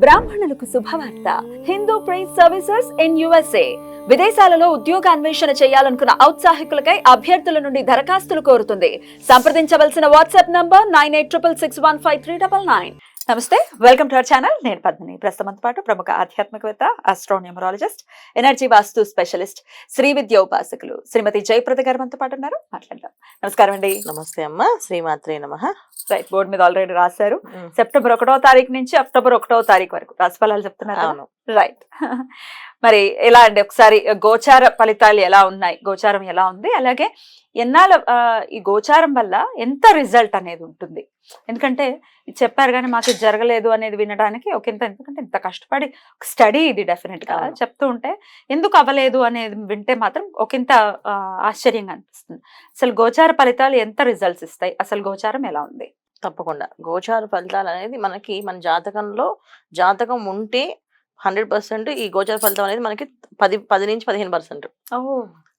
బ్రాహ్మణులకు శుభవార్త. Hindu priest services in USA. విదేశాలలో ఉద్యోగ అన్వేషణ చేయాలనుకున్న ఔత్సాహికులకై అభ్యర్థుల నుండి దరఖాస్తులు కోరుతుంది. సంప్రదించవలసిన WhatsApp number nine eight triple six one five three double nine. నమస్తే వెల్కమ్ టు అవర్ ఛానల్. నేను పద్మిని. ప్రస్తుతంతో పాటు ప్రముఖ ఆధ్యాత్మికవేత్త astronumerologist energy vastu specialist Shri Vidya ఉపాసకులు శ్రీమతి జయప్రద గారు మనతో పాటు ఉన్నారు. మాట్లాడదాం. నమస్కారం అండి. నమస్తే అమ్మ. శ్రీమాత్రే నమ. రైట్ బోర్డు మీద ఆల్రెడీ రాశారు. సెప్టెంబర్ ఒకటో తారీఖు నుంచి అక్టోబర్ ఒకటో తారీఖు వరకు. రాశిఫలాలు చెప్తున్నారు రైట్. మరి ఎలా అండి? ఒకసారి గోచార ఫలితాలు ఎలా ఉన్నాయి? గోచారం ఎలా ఉంది? అలాగే ఎన్నాళ్ళ ఈ గోచారం వల్ల ఎంత రిజల్ట్ అనేది ఉంటుంది? ఎందుకంటే చెప్పారు కానీ మాకు జరగలేదు అనేది వినడానికి ఒక ఇంత ఎందుకంటే ఇంత కష్టపడి స్టడీ ఇది డెఫినెట్గా అవును. చెప్తూ ఉంటే ఎందుకు అవ్వలేదు అనేది వింటే మాత్రం ఒకంత ఆ, ఆశ్చర్యంగా అనిపిస్తుంది. అసలు గోచార ఫలితాలు ఎంత రిజల్ట్స్ ఇస్తాయి? అసలు గోచారం ఎలా ఉంది? తప్పకుండా. గోచార ఫలితాలు అనేది మనకి మన జాతకంలో జాతకం ఉంటే హండ్రెడ్ పర్సెంట్ ఈ గోచార ఫలితం అనేది మనకి పది పది నుంచి పదిహేను పర్సెంట్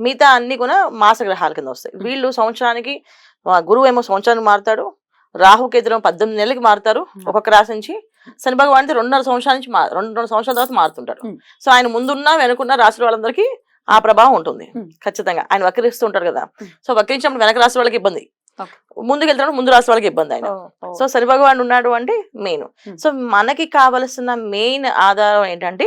మిగతా అన్ని కూడా మాస గ్రహాల కింద వస్తాయి. వీళ్ళు సంవత్సరానికి గురువు ఏమో సంవత్సరానికి మారుతాడు రాహు కేతులు పద్దెనిమిది నెలలకి మారుతారు. ఒక్కొక్క రాశి నుంచి శని భగవాన్ రెండున్నర సంవత్సరాల నుంచి రెండు రెండు సంవత్సరాల తర్వాత మారుతుంటాడు Hmm. సో ఆయన ముందున్న వెనుకున్న రాశుల వాళ్ళందరికీ ఆ ప్రభావం ఉంటుంది. ఖచ్చితంగా ఆయన వక్రిస్తూ ఉంటారు కదా. సో వక్రించినప్పుడు వెనక రాశి వాళ్ళకి ఇబ్బంది. ముందుకు వెళ్తున్నప్పుడు ముందు రాశి వాళ్ళకి ఇబ్బంది ఆయన సో శని భగవాన్ ఉన్నాడు అంటే మెయిన్. సో మనకి కావలసిన మెయిన్ ఆధారం ఏంటంటే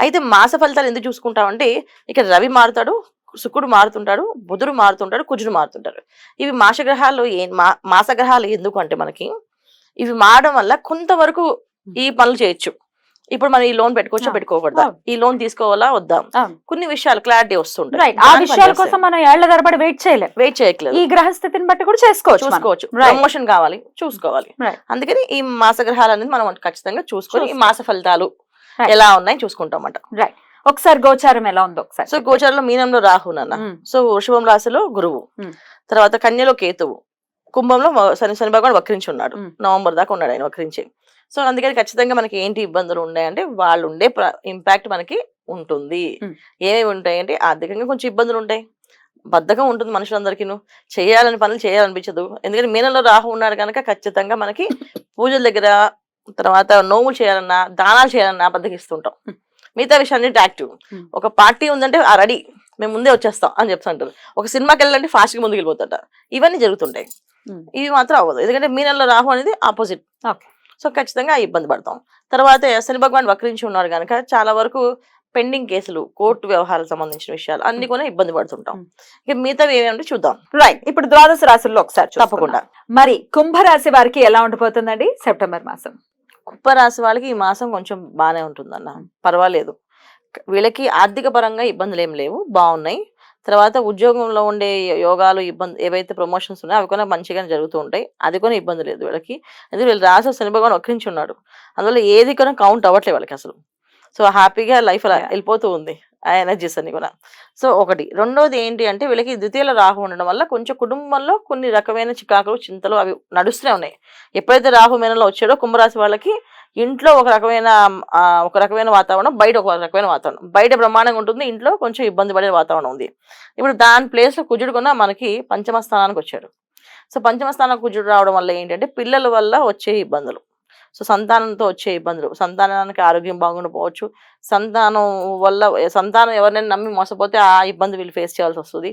అయితే మాస ఫలితాలు ఎందుకు చూసుకుంటామంటే ఇక్కడ రవి మారుతాడు శుక్రుడు మారుతుంటాడు బుధుడు మారుతుంటాడు కుజుడు మారుతుంటాడు ఇవి మాస గ్రహాలు ఏ మా- మాస గ్రహాలు ఎందుకు అంటే మనకి ఇవి మారడం వల్ల కొంతవరకు ఈ పనులు చేయొచ్చు ఇప్పుడు మనం ఈ లోన్ పెట్టుకోవచ్చా. పెట్టుకోకూడదా. ఈ లోన్ తీసుకోవాలా వద్దా. కొన్ని విషయాలు క్లారిటీ వస్తుంటాయి ఆ విషయాల కోసం మనం ఏళ్ళ తరబడి వెయిట్ చేయలేం వెయిట్ చేయట్లేదు ఈ గ్రహస్థితిని బట్టి కూడా చేసుకోవచ్చు. చూసుకోవచ్చు. ప్రమోషన్ కావాలి చూసుకోవాలి. అందుకని ఈ మాస గ్రహాలు అనేది మనం ఖచ్చితంగా చూసుకొని ఈ మాస ఫలితాలు. ఎలా ఉన్నాయి చూసుకుంటాం అన్నమాట ఒకసారి గోచారం ఎలా ఉందో ఒకసారి సో గోచరంలో మీనంలో రాహు నాన్న. ఉమ్. సో వృషభం రాశిలో గురువు. ఉమ్. తర్వాత కన్యలో కేతువు. కుంభంలో శని శని భగవాన్ వక్రించి ఉన్నాడు ఉమ్. నవంబర్ దాకా ఉన్నాడు ఆయన వక్రించి. సో అందుకని ఖచ్చితంగా మనకి ఏంటి ఇబ్బందులు ఉన్నాయంటే వాళ్ళు ఉండే ఇంపాక్ట్ మనకి ఉంటుంది. ఏమేమి ఉంటాయి అంటే ఆర్థికంగా కొంచెం ఇబ్బందులు ఉంటాయి. బద్ధకం ఉంటుంది మనుషులందరికీ చేయాలని పనులు చేయాలనిపించదు. ఎందుకంటే మీనంలో రాహు ఉన్నాడు కనుక ఖచ్చితంగా మనకి పూజల దగ్గర తర్వాత నోములు చేయాలన్నా దానాలు చేయాలన్నా బద్దకిస్తుంటాం. మిగతా విషయాన్ని యాక్టివ్. ఒక పార్టీ ఉందంటే ఆ రెడీ. మేము ముందే వచ్చేస్తాం అని చెప్తుంటారు. ఒక సినిమాకి వెళ్ళాలంటే ఫాస్ట్గా ముందుకు వెళ్ళిపోతుంటారు. ఇవన్నీ జరుగుతుంటాయి. ఇవి మాత్రం అవ్వదు. ఎందుకంటే మీనంలో రాహు అనేది ఆపోజిట్. సో ఖచ్చితంగా ఇబ్బంది పడతాం. తర్వాత శని భగవాన్ వక్రించి ఉన్నారు కనుక చాలా వరకు పెండింగ్ కేసులు కోర్టు వ్యవహారాలకు సంబంధించిన విషయాలు అన్ని కూడా ఇబ్బంది పడుతుంటాం. ఇక మిగతావి ఏమేమంటే చూద్దాం. రైట్ ఇప్పుడు ద్వాదశ రాశుల్లో ఒకసారి. తప్పకుండా. మరి కుంభరాశి వారికి ఎలా ఉండిపోతుందండి? సెప్టెంబర్ మాసం. కుప్పరాశి వాళ్ళకి ఈ మాసం కొంచెం బాగానే ఉంటుందన్న. పర్వాలేదు. వీళ్ళకి ఆర్థిక పరంగా ఇబ్బందులు ఏం లేవు. బాగున్నాయి తర్వాత ఉద్యోగంలో ఉండే యోగాలు ఇబ్బంది ఏవైతే ప్రమోషన్స్ ఉన్నాయో అవి కూడా మంచిగానే జరుగుతూ ఉంటాయి. అది కూడా ఇబ్బంది లేదు వీళ్ళకి. ఎందుకంటే వీళ్ళు రాసే శని భగవాన్ వక్రించి ఉన్నాడు. అందువల్ల ఏది కూడా కౌంట్ అవ్వట్లేదు వాళ్ళకి అసలు. సో హ్యాపీగా లైఫ్ అలా. వెళ్ళిపోతూ ఉంది. ఆ ఎనర్జీస్ అన్ని కూడా. సో ఒకటి. రెండోది ఏంటి అంటే వీళ్ళకి ద్వితీయుల రాహు ఉండడం వల్ల కొంచెం కుటుంబంలో కొన్ని రకమైన చికాకులు చింతలు అవి నడుస్తూనే ఉన్నాయి. ఎప్పుడైతే రాహు మేనలో వచ్చాడో కుంభరాశి వాళ్ళకి ఇంట్లో ఒక రకమైన ఒక రకమైన వాతావరణం బయట ఒక రకమైన వాతావరణం. బయట బ్రహ్మాండంగా ఉంటుంది ఇంట్లో కొంచెం ఇబ్బంది పడే వాతావరణం ఉంది. ఇప్పుడు దాని ప్లేస్లో కుజుడు కొన్న మనకి పంచమ స్థానానికి వచ్చాడు. సో పంచమ స్థానం కుజుడు రావడం వల్ల ఏంటంటే పిల్లల వల్ల వచ్చే ఇబ్బందులు. సో సంతానంతో వచ్చే ఇబ్బందులు. సంతానానికి ఆరోగ్యం బాగుండకపోవచ్చు సంతానం వల్ల సంతానం ఎవరినైనా నమ్మి మోసపోతే ఆ ఇబ్బంది వీళ్ళు ఫేస్ చేయాల్సి వస్తుంది.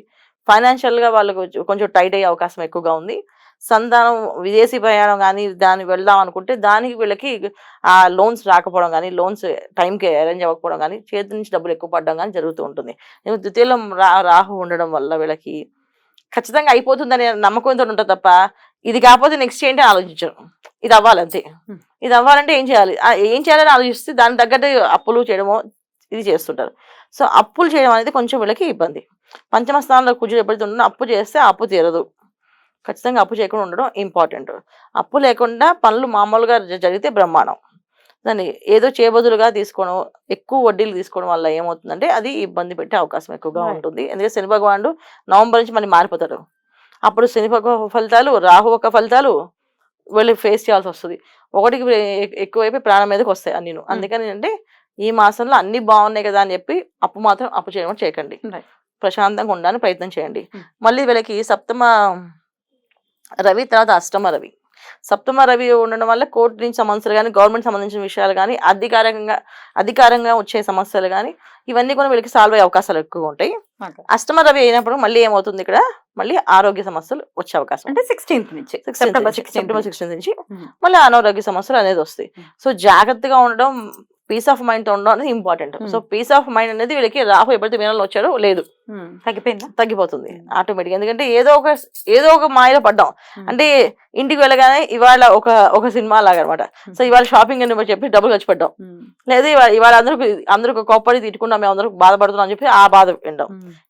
ఫైనాన్షియల్గా వాళ్ళకు కొంచెం- కొంచెం టైట్ అయ్యే అవకాశం ఎక్కువగా ఉంది. సంతానం విదేశీ ప్రయాణం కానీ దానికి వెళ్దాం అనుకుంటే దానికి వీళ్ళకి ఆ లోన్స్ రాకపోవడం కానీ లోన్స్ టైంకి అరేంజ్ అవ్వకపోవడం కానీ చేతి నుంచి డబ్బులు ఎక్కువ పడడం కానీ జరుగుతూ ఉంటుంది. ఎందుకంటే ద్వితీయంలో రాహు ఉండడం వల్ల వీళ్ళకి ఖచ్చితంగా అయిపోతుందనే నమ్మకంతో ఉంటుంది తప్ప ఇది కాకపోతే నెక్స్ట్ ఏంటి ఆలోచించరు. ఇది అవ్వాలి అంతే. ఇది అవ్వాలంటే ఏం చేయాలి? ఏం చేయాలని ఆలోచిస్తే దానికి తగ్గట్టు అప్పులు చేయడమో ఇది చేస్తుంటారు. సో అప్పులు చేయడం అనేది కొంచెం వీళ్ళకి ఇబ్బంది. పంచమ స్థానంలో కుజుడు ఎప్పుడైతే ఉంటుందో అప్పు చేస్తే అప్పు తీరదు. ఖచ్చితంగా అప్పు చేయకుండా ఉండడం ఇంపార్టెంట్ అప్పు లేకుండా పనులు మామూలుగా జరిగితే బ్రహ్మాండం. దాన్ని ఏదో చేయబదులుగా తీసుకోవడం ఎక్కువ వడ్డీలు తీసుకోవడం వల్ల ఏమవుతుందంటే అది ఇబ్బంది పెట్టే అవకాశం ఎక్కువగా. ఉంటుంది. ఎందుకంటే శని భగవానుడు నవంబర్ నుంచి మళ్ళీ మారిపోతాడు. అప్పుడు శని ఫలితాలు రాహు ఒక ఫలితాలు వీళ్ళు ఫేస్ చేయాల్సి వస్తుంది ఒకటికి ఎక్కువైపోయి ప్రాణం మీదకి వస్తాయి అన్ని అందుకని అంటే ఈ మాసంలో అన్ని బాగున్నాయి కదా అని చెప్పి అప్పు మాత్రం అప్పు చేయడం చేయకండి. ప్రశాంతంగా ఉండడానికి ప్రయత్నం చేయండి. మళ్ళీ వీళ్ళకి సప్తమ రవి తర్వాత అష్టమ రవి సప్తమ రవి ఉండడం వల్ల కోర్టు నుంచి సమస్యలు కానీ గవర్నమెంట్ సంబంధించిన విషయాలు కానీ అధికారంగా అధికారంగా వచ్చే సమస్యలు కానీ ఇవన్నీ కూడా వీళ్ళకి సాల్వ్ అయ్యే అవకాశాలు ఎక్కువ ఉంటాయి. అష్టమ రవి అయినప్పుడు మళ్ళీ ఏమవుతుంది ఇక్కడ? మళ్ళీ ఆరోగ్య సమస్యలు వచ్చే అవకాశం. అంటే సిక్స్టీన్త్ నుంచి. 16th September sixteenth September sixteenth నుంచి. Hmm. మళ్ళీ అనారోగ్య సమస్యలు అనేది వస్తాయి. Hmm. సో జాగ్రత్తగా ఉండడం పీస్ ఆఫ్ మైండ్తో ఉండడం అనేది important Hmm. So peace of mind అనేది వీళ్ళకి రాహు ఎప్పుడైతే వినాలో వచ్చారో లేదు. తగ్గిపోయిందా? తగ్గిపోతుంది. ఆటోమేటిక్ ఎందుకంటే ఏదో ఒక ఏదో ఒక మాయలో పడ్డాం. అంటే ఇంటికి వెళ్ళగానే ఇవాళ ఒక ఒక సినిమా లాగా అనమాట. సో ఇవాళ షాపింగ్ అని చెప్పి డబ్బులు ఖర్చు పెట్టాం. లేదా ఇవాళ ఇవాళ అందరికి అందరికి కోప్పడి తిట్టుకున్నాం మేము అందరికి బాధపడుతున్నాం అని చెప్పి ఆ బాధ వినడం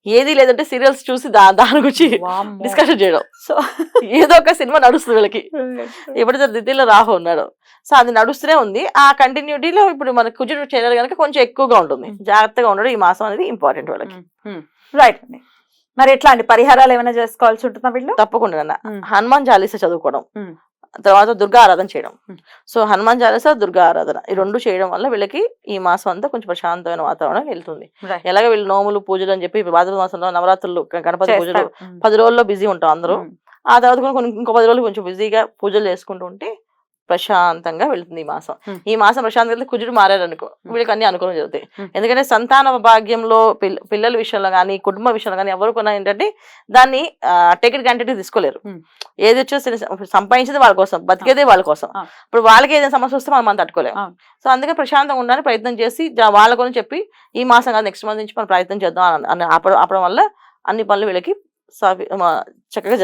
ఏది లేదంటే సీరియల్స్ చూసి దా దాని గురించి డిస్కషన్ చేయడం. సో ఏదో ఒక సినిమా నడుస్తుంది వీళ్ళకి. ఎప్పుడైతే దిద్దిలో రాహు ఉన్నాడు. సో అది నడుస్తూనే ఉంది. ఆ కంటిన్యూటీలో ఇప్పుడు మన కుజుడు చేయాలి కనుక కొంచెం ఎక్కువగా ఉంటుంది. జాగ్రత్తగా ఉండడం ఈ మాసం అనేది ఇంపార్టెంట్ వాళ్ళకి. రైట్ అండి మరి ఎట్లా అండి పరిహారాలు ఏమైనా చేసుకోవాల్సి ఉంటుందా వీళ్ళు తప్పకుండా అన్న. హనుమాన్ చాలీస చదువుకోవడం. తర్వాత దుర్గా ఆరాధన చేయడం. సో హనుమాన్ చాలీస దుర్గా ఆరాధన ఈ రెండు చేయడం వల్ల వీళ్ళకి ఈ మాసం అంతా కొంచెం ప్రశాంతమైన వాతావరణం వెళ్తుంది. ఎలాగ వీళ్ళు నోములు పూజలు అని చెప్పి భాద్రపద మాసంలో నవరాత్రులు గణపతి పూజలు. పది రోజుల్లో బిజీ ఉంటాం అందరూ. ఆ తర్వాత కూడా కొన్ని ఇంకో పది రోజులు కొంచెం బిజీగా పూజలు చేసుకుంటూ ఉంటే ప్రశాంతంగా వెళ్తుంది ఈ మాసం. ఈ మాసం ప్రశాంతంగా వెళ్తే కుజుడు మారారనుకో వీళ్ళకి అన్ని అనుకూలం జరుగుతాయి. ఎందుకంటే సంతాన భాగ్యంలో పిల్ల- పిల్లల విషయంలో కానీ కుటుంబ విషయంలో కానీ ఎవరు కొన్నా ఏంటంటే దాన్ని టికెట్ క్యాండిడేట్ తీసుకోలేరు. ఏది వచ్చో సంపాదించేది వాళ్ళ కోసం బతికేదే వాళ్ళ కోసం. ఇప్పుడు వాళ్ళకి ఏదైనా సమస్య వస్తే మనం మనం తట్టుకోలేము. సో అందుకే ప్రశాంతంగా ఉండడానికి ప్రయత్నం చేసి వాళ్ళ గురించి చెప్పి ఈ మాసం కాదు నెక్స్ట్ మంత్ నుంచి మనం ప్రయత్నం చేద్దాం అని- ఆపడం వల్ల అన్ని పనులు వీళ్ళకి చక్కగా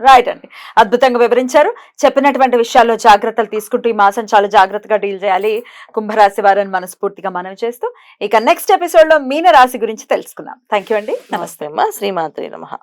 రైట్ అండి. అద్భుతంగా వివరించారు. చెప్పినటువంటి విషయాల్లో జాగ్రత్తలు తీసుకుంటూ ఈ మాసం చాలా జాగ్రత్తగా డీల్ చేయాలి. కుంభరాశి వారిని మనస్ఫూర్తిగా మనం చేస్తూ ఇక నెక్స్ట్ ఎపిసోడ్లో మీన రాశి గురించి తెలుసుకుందాం. థ్యాంక్ యూ అండి. నమస్తే నమస్తే అమ్మా. శ్రీమాత్రి నమ.